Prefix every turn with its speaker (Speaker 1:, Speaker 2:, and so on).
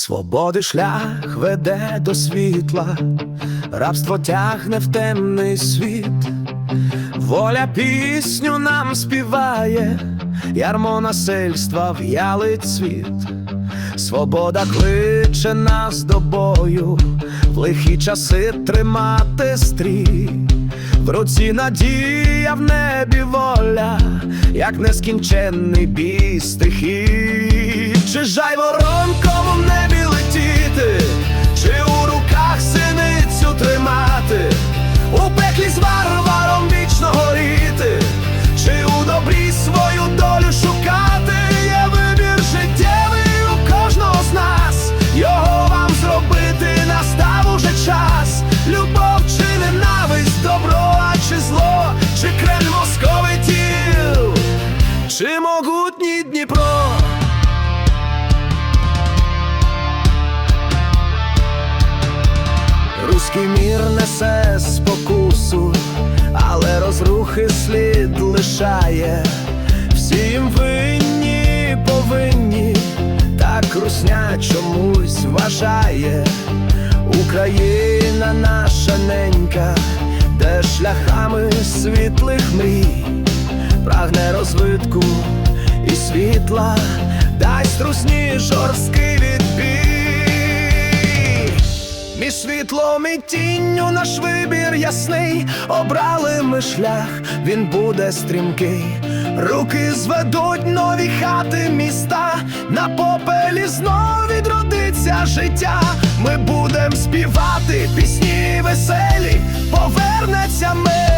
Speaker 1: Свободи шлях веде до світла, рабство тягне в темний світ, воля пісню нам співає, ярмо насильства в'ялить світ, свобода кличе нас до бою, в лихі часи тримати стрій, в руці надія в небі воля, як нескінченний бій стихій. Чи жай воронком в небі спокусу, але розрухи слід лишає. Всім винні повинні, так русня чомусь вважає. Україна наша ненька, де шляхами світлих мрій, прагне розвитку і світла, дасть русні жорсткий світлом тінню наш вибір ясний, обрали ми шлях, він буде стрімкий. Руки зведуть нові хати міста, на попелі знов відродиться життя. Ми будем співати пісні веселі, повернеться мир.